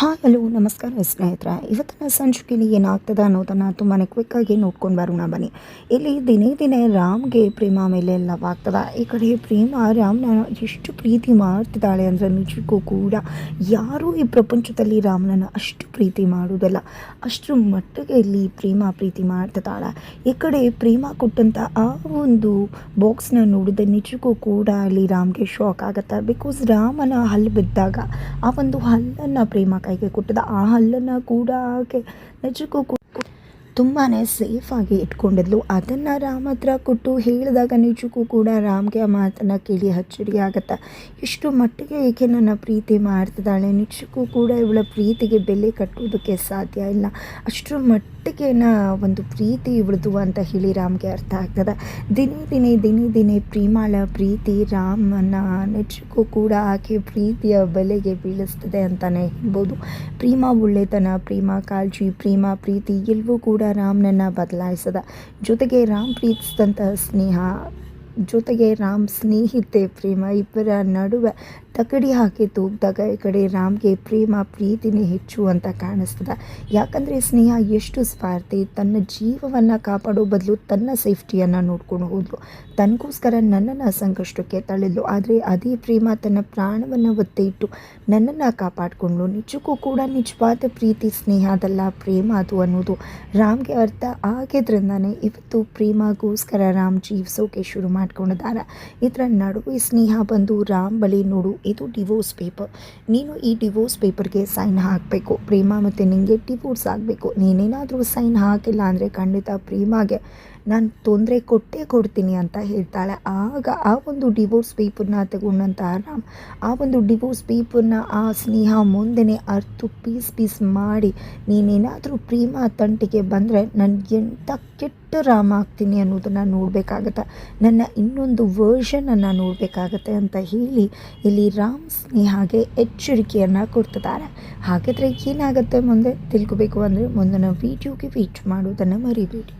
Hi hello ನಮಸ್ಕಾರ ಸ್ನೇಹಿತರೆ. ಇವತ್ತಿನ ಸಂಚಿಕೆಯಲ್ಲಿ ಏನಾಗ್ತದೆ ಅನ್ನೋದನ್ನು ತುಂಬಾ ಕ್ವಿಕ್ಕಾಗಿ ನೋಡ್ಕೊಂಡು ಬರೋಣ ಬನ್ನಿ. ಇಲ್ಲಿ ದಿನೇ ದಿನೇ ರಾಮ್ಗೆ ಪ್ರೇಮ ಮೇಲೆ ಲವ್ ಆಗ್ತದೆ. ಈ ಕಡೆ ಪ್ರೇಮ ರಾಮ್ನ ಎಷ್ಟು ಪ್ರೀತಿ ಮಾಡ್ತಿದ್ದಾಳೆ ಅಂದರೆ ನಿಜಕ್ಕೂ ಕೂಡ ಯಾರೂ ಈ ಪ್ರಪಂಚದಲ್ಲಿ ರಾಮನನ್ನು ಅಷ್ಟು ಪ್ರೀತಿ ಮಾಡುವುದಿಲ್ಲ. ಅಷ್ಟರ ಮಟ್ಟಿಗೆ ಇಲ್ಲಿ ಪ್ರೇಮ ಪ್ರೀತಿ ಮಾಡ್ತಿದ್ದಾಳೆ. ಈ ಕಡೆ ಪ್ರೇಮ ಕೊಟ್ಟಂಥ ಆ ಒಂದು ಬಾಕ್ಸ್ನ ನೋಡಿದ್ರೆ ನಿಜಕ್ಕೂ ಕೂಡ ಅಲ್ಲಿ ರಾಮ್ಗೆ ಶಾಕ್ ಆಗುತ್ತೆ. ಬಿಕಾಸ್ ರಾಮನ ಹಲ್ಲು ಬಿದ್ದಾಗ ಆ ಒಂದು ಹಲ್ಲನ್ನು ಪ್ರೇಮ ಕೈಗೆ ಕೊಟ್ಟಿದ್ದ ಆ ಹಲ್ಲನ್ನು ಕೂಡ ಆಕೆ ನಿಜಕ್ಕೂ ಕೂ- ತುಂಬಾ ಸೇಫಾಗಿ ಇಟ್ಕೊಂಡಿದ್ಲು. ಅದನ್ನು ರಾಮ್ ಹತ್ರ ಕೊಟ್ಟು ಹೇಳಿದಾಗ ನಿಜಕ್ಕೂ ಕೂಡ ರಾಮ್ಗೆ ಆ ಮಾತನ್ನು ಕೇಳಿ ಅಚ್ಚರಿ ಆಗುತ್ತೆ? ಎಷ್ಟು ಮಟ್ಟಿಗೆ ಏಕೆ ನನ್ನ ಪ್ರೀತಿ ಮಾಡ್ತಿದ್ದಾಳೆ. ನಿಜಕ್ಕೂ ಕೂಡ ಇವಳ ಪ್ರೀತಿಗೆ ಬೆಲೆ ಕಟ್ಟುವುದಕ್ಕೆ ಸಾಧ್ಯ ಇಲ್ಲ. ಅಷ್ಟರ ಮಟ್ಟಿಗೆ ಒಂದು ಪ್ರೀತಿ ಇವಳದು ಅಂತ ಹೇಳಿ ರಾಮ್ಗೆ ಅರ್ಥ ಆಗ್ತದೆ. ದಿನೇ ದಿನೇ ದಿನೇ ದಿನೇ ಪ್ರೀಮಾಳ ಪ್ರೀತಿ ರಾಮನ ನಿಜಕ್ಕೂ ಕೂಡ ಆಕೆ ಪ್ರೀತಿಯ ಬೆಲೆಗೆ ಬೀಳಿಸ್ತದೆ ಅಂತಲೇ ಹೇಳ್ಬೋದು. ಪ್ರೀಮಾ ಒಳ್ಳೆತನ, ಪ್ರೀಮಾ ಕಾಳಜಿ, ಪ್ರೀಮಾ ಪ್ರೀತಿ ಎಲ್ಲವೂ ಕೂಡ ರಾಮ್ನನ್ನು ಬದಲಾಯಿಸದ. ಜೊತೆಗೆ ರಾಮ್ ಪ್ರೀತಿಸಿದಂಥ ಸ್ನೇಹ ಜೊತೆಗೆ ರಾಮ್ ಸ್ನೇಹಿತೆ ಪ್ರೇಮ ಇಬ್ಬರ ನಡುವೆ ತಕಡಿ ಹಾಕಿ ತೂಗಿದಾಗ ಈ ಕಡೆ ರಾಮ್ಗೆ ಪ್ರೇಮ, ಪ್ರೀತಿನೇ ಹೆಚ್ಚು ಅಂತ ಕಾಣಿಸ್ತದೆ. ಯಾಕಂದರೆ ಸ್ನೇಹ ಎಷ್ಟು ಸ್ವಾರ್ಥಿ, ತನ್ನ ಜೀವವನ್ನು ಕಾಪಾಡೋ ಬದಲು ತನ್ನ ಸೇಫ್ಟಿಯನ್ನು ನೋಡ್ಕೊಂಡು ಹೋದ್ಲು. ತನಗೋಸ್ಕರ ನನ್ನನ್ನು ಸಂಕಷ್ಟಕ್ಕೆ ತಳ್ಳಿದ್ಲು. ಆದರೆ ಅದೇ ಪ್ರೇಮ ತನ್ನ ಪ್ರಾಣವನ್ನು ಒತ್ತೆ ಇಟ್ಟು ನನ್ನನ್ನು ಕಾಪಾಡಿಕೊಂಡ್ಲು. ನಿಜಕ್ಕೂ ಕೂಡ ನಿಜವಾದ ಪ್ರೀತಿ, ಸ್ನೇಹ, ಅದಲ್ಲ ಪ್ರೇಮ ಅದು ಅನ್ನೋದು ರಾಮ್ಗೆ ಅರ್ಥ ಆಗಿದ್ರಿಂದಾನೆ ಇವತ್ತು ಪ್ರೇಮಗೋಸ್ಕರ ರಾಮ್ ಜೀವಿಸೋಕೆ ಶುರು ಮಾಡ್ಕೊಂಡಿದ್ದಾರೆ ಇದರ ನಡುವೆ ಸ್ನೇಹ ಬಂದು ರಾಮ್ ಬಳಿ ನೋಡು ಇದು ಡಿವೋರ್ಸ್ ಪೇಪರ್ ನೀನು ಈ ಡಿವೋರ್ಸ್ ಪೇಪರ್ಗೆ ಸೈನ್ ಹಾಕಬೇಕು. ಪ್ರೇಮ ಮತ್ತು ನಿನಗೆ ಡಿವೋರ್ಸ್ ಆಗಬೇಕು. ನೀನೇನಾದರೂ ಸೈನ್ ಹಾಕಿಲ್ಲ ಅಂದರೆ ಖಂಡಿತ ಪ್ರೇಮಗೆ ನಾನು ತೊಂದರೆ ಕೊಟ್ಟೇ ಕೊಡ್ತೀನಿ ಅಂತ ಹೇಳ್ತಾಳೆ. ಆಗ ಆ ಒಂದು ಡಿವೋರ್ಸ್ ಪೇಪರ್ನ ತಗೊಂಡಂಥ ರಾಮ್, ಆ ಒಂದು ಡಿವೋರ್ಸ್ ಪೇಪರ್ನ ಆ ಸ್ನೇಹ ಮುಂದೆನೇ ಅರ್ತು ಪೀಸ್ ಪೀಸ್ ಮಾಡಿ, ನೀನೇನಾದರೂ ಪ್ರೇಮ ತಂಟಿಗೆ ಬಂದರೆ ನನಗೆ ಎಂಥ ಕೆಟ್ಟ ರಾಮ ಆಗ್ತೀನಿ ಅನ್ನೋದನ್ನು ನೋಡಬೇಕಾಗತ್ತೆ? ನನ್ನ ಇನ್ನೊಂದು ವರ್ಷನನ್ನು ನೋಡಬೇಕಾಗತ್ತೆ ಅಂತ ಹೇಳಿ, ಇಲ್ಲಿ ರಾಮ್ ಸ್ನೇಹಾಗೆ ಎಚ್ಚರಿಕೆಯನ್ನು ಕೊಡ್ತಿದ್ದಾರೆ. ಹಾಗಾದರೆ ಏನಾಗುತ್ತೆ ಮುಂದೆ? ತಿಳ್ಕೊಬೇಕು ಅಂದರೆ ಮುಂದಿನ ವೀಡಿಯೋಗೆ ವೀಚ್ ಮಾಡೋದನ್ನು ಮರಿಬೇಡಿ.